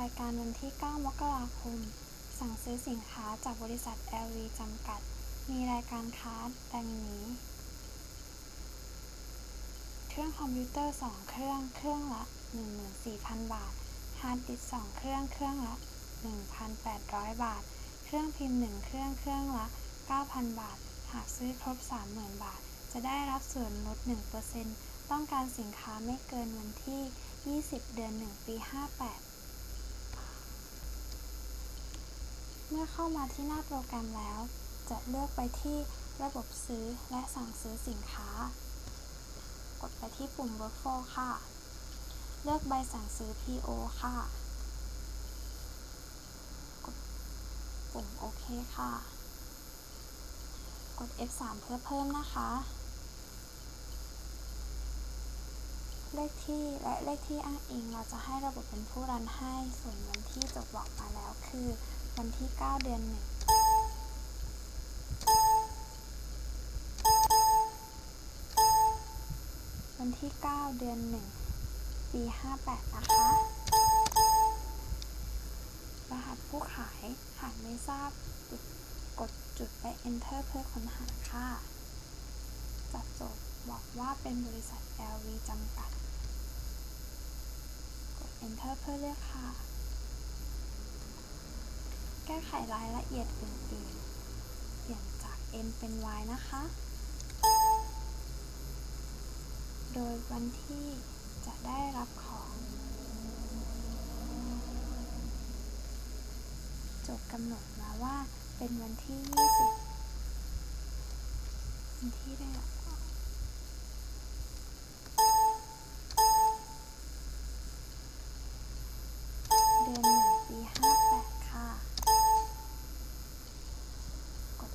รายการวันที่ 9 มกราคม สั่งซื้อสินค้าจากบริษัท LV จำกัด มีรายการค้าดังนี้ เครื่องคอมพิวเตอร์ 2 เครื่อง เครื่องละ 14,000 บาท ฮาร์ดดิสก์2เครื่อง เครื่องละ 1,800 บาท เครื่องพิมพ์ 1 เครื่อง เครื่องละ 9,000 บาท หากซื้อครบ 30,000 บาท จะได้รับส่วนลด 1%ต้องการสินค้าไม่เกินวันที่ 20 เดือน 1 ปี 58 เมื่อเข้ามาที่หน้าโปรแกรมแล้ว จะเลือกไปที่ระบบซื้อและสั่งซื้อสินค้า กดไปที่ปุ่ม Workflow ค่ะ เลือกใบสั่งซื้อ PO ค่ะ กดปุ่มโอเคค่ะ กด F3 เพื่อเพิ่มนะคะ เลขที่และเลขที่อ้างอิงเราจะให้ระบบเป็นผู้รันให้ ส่วนวันที่จดบอกมาแล้วคือ วันที่ 9 เดือน1วันที่ 9 เดือน1ปี 58 นะคะ รหัสผู้ขาย หากไม่ทราบกดจุดไป Enter เพื่อค้นหาค่ะ จัดโจทย์บอกว่าเป็นบริษัท LV จำกัด กด Enter เพื่อเลือกค่ะ แก้ไขรายละเอียดอื่นๆ เปลี่ยนจาก N เป็น Y นะคะ โดยวันที่จะได้รับของจทย์กำหนดมาว่าเป็นวันที่ 20 วันที่ได้รับ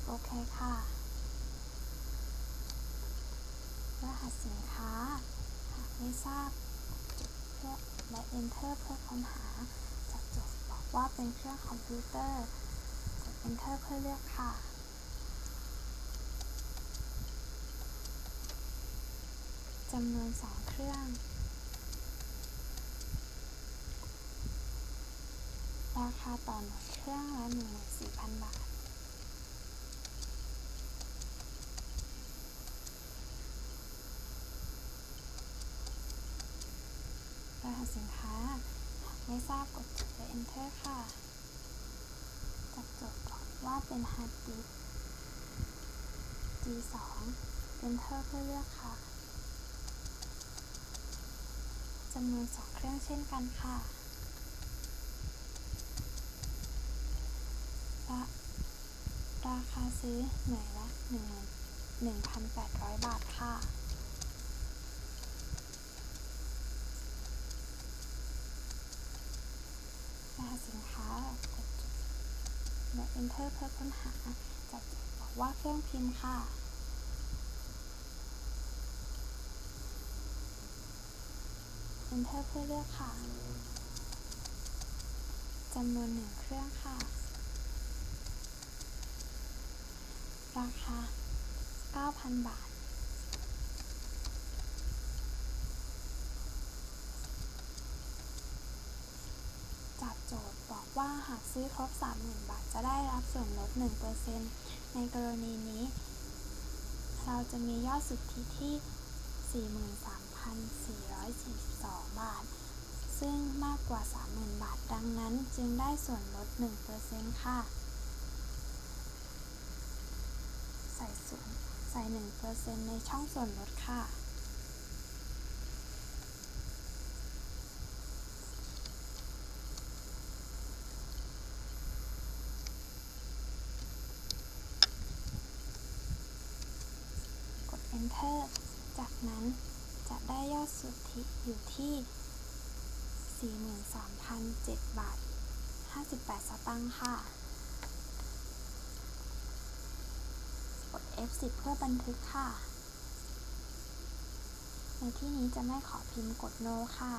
โอเคค่ะ รหัสสินค้า หากไม่ทราบจุดเพื่อและ Enter เพื่อค้นหาจากจทย์บอกว่าเป็นเครื่องคอมพิวเตอร์กด Enter เพื่อเลือกค่ะจำนวน 2 เครื่อง ราคาต่อหน่วยเครื่องละ14,000 บาท รหัสสินค้า หากไม่ทราบกดจุดและ Enter ค่ะจัดโจบอกว่าเป็นฮาร์ดดิสก์ G2 Enter เพื่อเลือกค่ะจำนวน 2 เครื่องเช่นกันค่ะราราคาซื้อหน่วยละ1,800 บาทค่ะ รหั สินค้ากดจุดและ Enter เพื่อค้นหาจัดโจทย์บอกว่าเครื่องพิมพ์ค่ะ Enter เพื่อเลือกค่ะ จำนวนหนึ่งเครื่องค่ะ ราคา 9,000 บาท จากโจทย์บอกว่า หากซื้อครบ 30,000 บาท จะได้รับส่วนลด 1%ในกรณีนี้ เราจะมียอดสุทธิที่ 43,442 บาท ซึ่งมากกว่า 30,000 บาท ดังนั้นจึงได้ส่วนลด 1%ค่ะ ใส่ส่วนใส่ 1%ในช่องส่วนลดค่ะ เทิดจากนั้นจะได้ยอดสุทธิอยู่ที่ 43,007 บาท 58 สตางค์ค่ะ กด F10 เพื่อบันทึกค่ะ ในที่นี้จะไม่ขอพิมพ์กด No ค่ะ